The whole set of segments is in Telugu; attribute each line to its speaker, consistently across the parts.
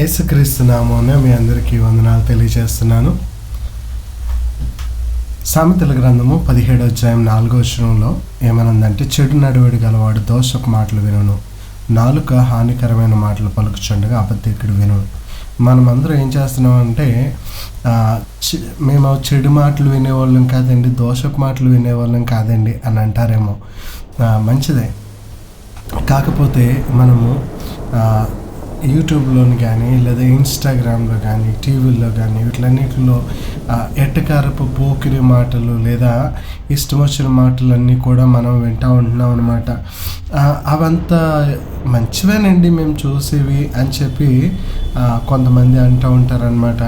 Speaker 1: యేసుక్రీస్తు నామమున మీ అందరికీ వందనాలు తెలియజేస్తున్నాను. సామెతల గ్రంథము పదిహేడో అధ్యాయం నాలుగో వచనంలో ఏమనుందంటే చెడు నడువడి గలవాడు దోషపు మాటలు వినును నాలుక హానికరమైన మాటలు పలుకుచుండగా అబద్ధికుడు వినును. మనమందరం ఏం చేస్తున్నామంటే మేము చెడు మాటలు వినేవాళ్ళం కాదండి దోషపు మాటలు వినేవాళ్ళం కాదండి అని అంటారేమో. మంచిదే. కాకపోతే మనము యూట్యూబ్లోని కానీ లేదా ఇన్స్టాగ్రామ్లో కానీ టీవీల్లో కానీ వీటిలన్నిటిలో ఎట్టకారపు పోకిరి మాటలు లేదా ఇష్టం వచ్చిన మాటలన్నీ కూడా మనం వింటూ ఉంటున్నాం అనమాట అవంతా మంచివేనండి మేము చూసేవి అని చెప్పి కొంతమంది అంటూ ఉంటారనమాట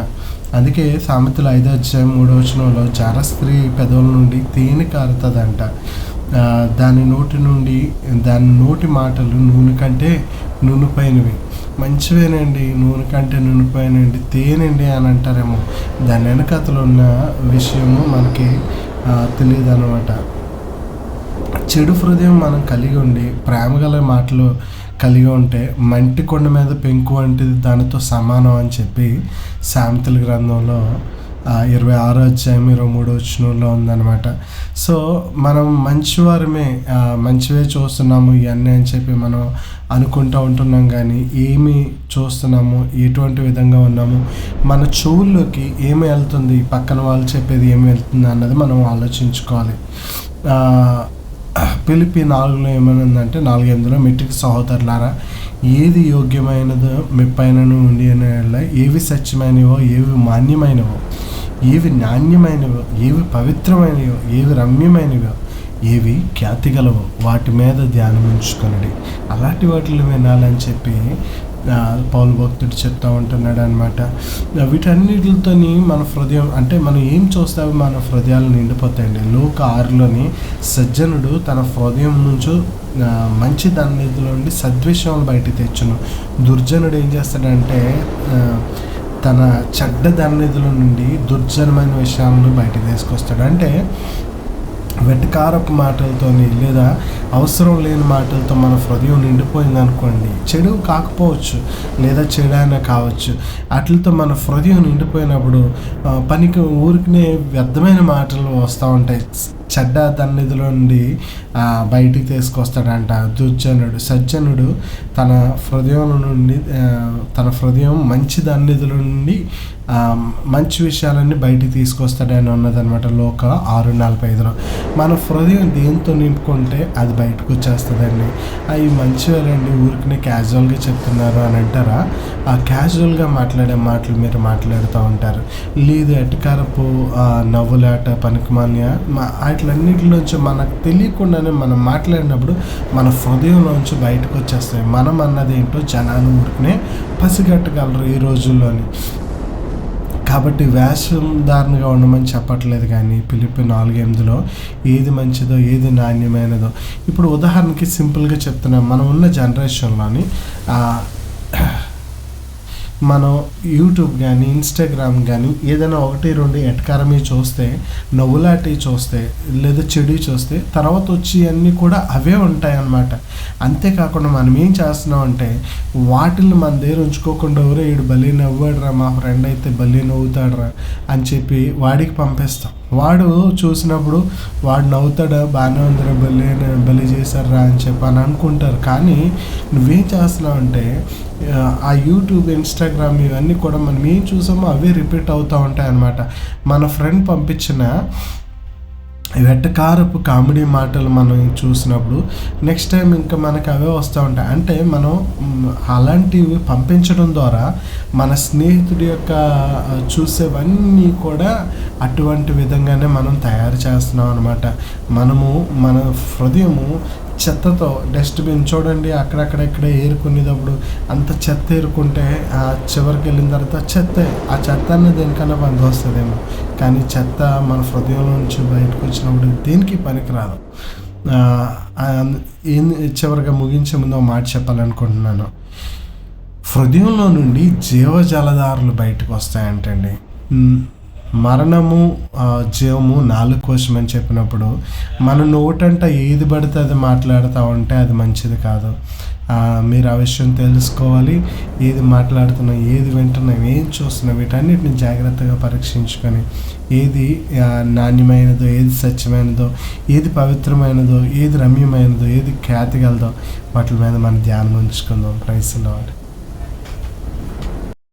Speaker 1: అందుకే సామెతలు ఐదో అధ్యాయం మూడో వచనంలో జార స్త్రీ పెదవుల నుండి తేనె కారుతుందంట. దాని నోటి నుండి దాని నోటి మాటలు నూనె కంటే నూనె పైనవి మంచివేనండి నూనె కంటే నూనెపైనండి తేనండి అని అంటారేమో. దాని వెనకతలు ఉన్న విషయము మనకి తెలియదు అనమాట చెడు హృదయం మనం కలిగి ఉండి ప్రేమ గల మాటలు కలిగి ఉంటే మంటి కొండ మీద పెంకు వంటిది దానితో సమానం అని చెప్పి సామెతల గ్రంథంలో ఇరవై ఆరో అధ్యాయం ఇరవై మూడో వచ్చినంలో ఉందన్నమాట. సో మనం మంచివారమే మంచివే చూస్తున్నాము ఇవన్నీ అని చెప్పి మనం అనుకుంటూ ఉంటున్నాం కానీ ఏమి చూస్తున్నాము ఎటువంటి విధంగా ఉన్నాము మన చెవుల్లోకి ఏమి వెళ్తుంది పక్కన వాళ్ళు చెప్పేది ఏమి వెళ్తుంది అన్నది మనం ఆలోచించుకోవాలి. పిలిపి నాలుగులో ఏమైనా నాలుగు ఎనిమిదిలో మెట్రిక్ సహోదరులారా ఏది యోగ్యమైనదో మెప్పైనను ఉండి అనే ఏవి సత్యమైనవో ఏవి మాన్యమైనవో ఏవి నాణ్యమైనవో ఏవి పవిత్రమైనవో ఏవి రమ్యమైనవో ఏవి ఖ్యాతి గలవో వాటి మీద ధ్యానం ఉంచుకొనడి. అలాంటి వాటిని వినాలని చెప్పి ఆ, పౌలు భక్తుడు చెప్తా ఉంటున్నాడు అనమాట వీటన్నిటితోని మన హృదయం అంటే మనం ఏం చూస్తామో మన హృదయాలు నిండిపోతాయండి. లోక ఆరులోని సజ్జనుడు తన హృదయం నుంచి మంచి దానిలో నుండి సద్విషయం బయట తెచ్చును. దుర్జనుడు ఏం చేస్తాడంటే తన చెడ్డ దానిలో నుండి దుర్జనమైన విషయాలను బయటకు తీసుకొస్తాడు. అంటే వెటకారపు మాటలతోని లేదా అవసరం లేని మాటలతో మన హృదయం నిండిపోయింది అనుకోండి చెడు కాకపోవచ్చు లేదా చెడు అయినా కావచ్చు అట్లతో మన హృదయం నిండిపోయినప్పుడు పనికి ఊరికినే వ్యర్థమైన మాటలు వస్తూ ఉంటాయి. చెడ్డ తన్నిధుల నుండి బయటికి తీసుకొస్తాడంట. దుర్జనుడు సజ్జనుడు తన హృదయం నుండి తన హృదయం మంచి దన్నిధుల నుండి మంచి విషయాలన్నీ బయటికి తీసుకొస్తాడని ఉన్నదన్నమాట లోక ఆరు నలభై ఐదులో. మన హృదయం దేంతో నింపుకుంటే అది బయటకు వచ్చేస్తుందండి. అవి మంచివేలండి ఊరికి క్యాజువల్గా చెప్తున్నారు అని అంటారా? ఆ క్యాజువల్గా మాట్లాడే మాటలు మీరు మాట్లాడుతూ ఉంటారు. లేదు ఎటకారపు నవ్వులాట పనికిమాన్య వాటిలన్నిటిలోంచి మనకు తెలియకుండానే మనం మాట్లాడినప్పుడు మన హృదయంలోంచి బయటకు వచ్చేస్తాయి. మనం అన్నది ఏంటో జనాలు ఊరికనే పసిగట్టగలరు ఈ రోజుల్లోని. కాబట్టి వేషధారణగా ఉండమని చెప్పట్లేదు కానీ పిలిపి నాలుగు ఎనిమిదిలో ఏది మంచిదో ఏది నాణ్యమైనదో. ఇప్పుడు ఉదాహరణకి సింపుల్గా చెప్తున్నాం మనం ఉన్న జనరేషన్లోని మనం యూట్యూబ్ కానీ ఇన్స్టాగ్రామ్ కానీ ఏదైనా ఒకటి రెండు ఎటకారమి చూస్తే నవ్వులాటి చూస్తే లేదా చెడు చూస్తే తర్వాత వచ్చి అన్నీ కూడా అవే ఉంటాయి అన్నమాట అంతేకాకుండా మనం ఏం చేస్తున్నాం అంటే వాటిని మన దగ్గర ఉంచుకోకుండా ఎవరో వీడు బలి నవ్వాడురా మా ఫ్రెండ్ అయితే బలి నవ్వుతాడురా అని చెప్పి వాడికి పంపిస్తాం. వాడు చూసినప్పుడు వాడు నవ్వుతాడు బాగానే ఉందిరా బలి బలి చేశారా అని చెప్పి అని అనుకుంటారు. కానీ నువ్వేం చేస్తున్నావు అంటే ఆ, ఆ యూట్యూబ్ ఇన్స్టాగ్రామ్ ఇవన్నీ కూడా మనం ఏం చూసామో అవే రిపీట్ అవుతూ ఉంటాయి అన్నమాట మన ఫ్రెండ్ పంపించిన వెటకారపు కామెడీ మాటలు మనం చూసినప్పుడు నెక్స్ట్ టైం ఇంకా మనకు అవే వస్తూ ఉంటాయి. అంటే మనం అలాంటివి పంపించడం ద్వారా మన స్నేహితుడి యొక్క చూసేవన్నీ కూడా అటువంటి విధంగానే మనం తయారు చేస్తున్నాం అనమాట మనము మన హృదయము చెత్తతో డస్ట్బిన్ చూడండి అక్కడక్కడ ఇక్కడ ఏరుకునేటప్పుడు అంత చెత్త ఏరుకుంటే ఆ చివరికి వెళ్ళిన తర్వాత చెత్త ఆ చెత్త అనేది దేనికన్నా పనికి వస్తుందేమో. కానీ చెత్త మన హృదయం నుంచి బయటకు వచ్చినప్పుడు దేనికి పనికిరాదు. ఆ, ఏం చివరిగా ముగించే ముందు ఒక మాట చెప్పాలనుకుంటున్నాను. హృదయంలో నుండి జీవజలధారులు బయటకు వస్తాయంటండి. మరణము జీవము నాలుగు కోసం అని చెప్పినప్పుడు మన నోటంట ఏది పడితే అది మాట్లాడుతూ ఉంటే అది మంచిది కాదు. మీరు ఆ విషయం తెలుసుకోవాలి. ఏది మాట్లాడుతున్నాం ఏది వింటున్నాం ఏం చూస్తున్నాం వీటన్నిటిని జాగ్రత్తగా పరీక్షించుకొని ఏది నాణ్యమైనదో ఏది సత్యమైనదో ఏది పవిత్రమైనదో ఏది రమ్యమైనదో ఏది ఖ్యాతి గలదో వాటి మీద మన ధ్యానం ఉంచుకుందాం. Price lord